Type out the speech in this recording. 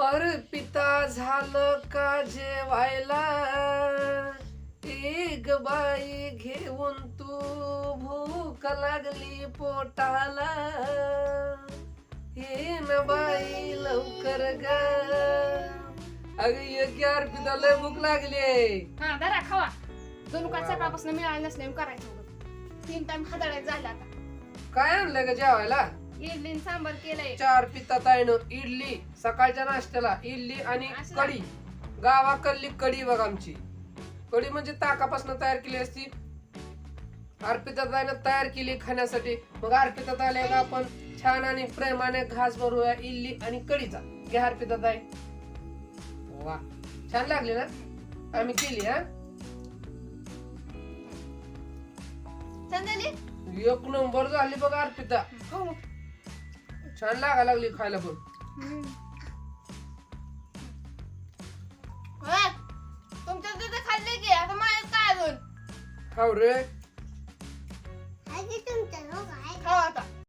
अरे पिता झालं का जेवायला? एक बाई घेऊन तू भूक लागली पोटाला. हे न बाई लवकर ग. अगं एक यार पिता लय भूक लागली हा धरा खावा. जणू काय सकाळपासून मिळालं नसले करायचं उगाच. तीन टाइम हाताळायचं झालं आता. काय आणलं ग जेवायला? इडली आणि सांबार केलंय. चार पिता ताईनं इडली सकाळच्या नाश्त्याला इडली आणि असं कढी. गावाकडली कढी बघ आमची. कढी म्हणजे ताकापासून तयार केली असती. अर्पिता ताईनं तयार केली खाण्यासाठी. मग अर्पिता ताईला एक आपण छान आणि प्रेमाने घास भरूया इडली आणि कढीचा. घ्या अर्पिता ताई. वा. छान लागली ना? आम्ही केली हा? संध्याली एक नंबर झाली बघ अर्पिता. हो. छान लागा लागली खायला पण. तुमच्या तिथे खाल्ले की आता माझ्यात काय अजून? खाऊ रे.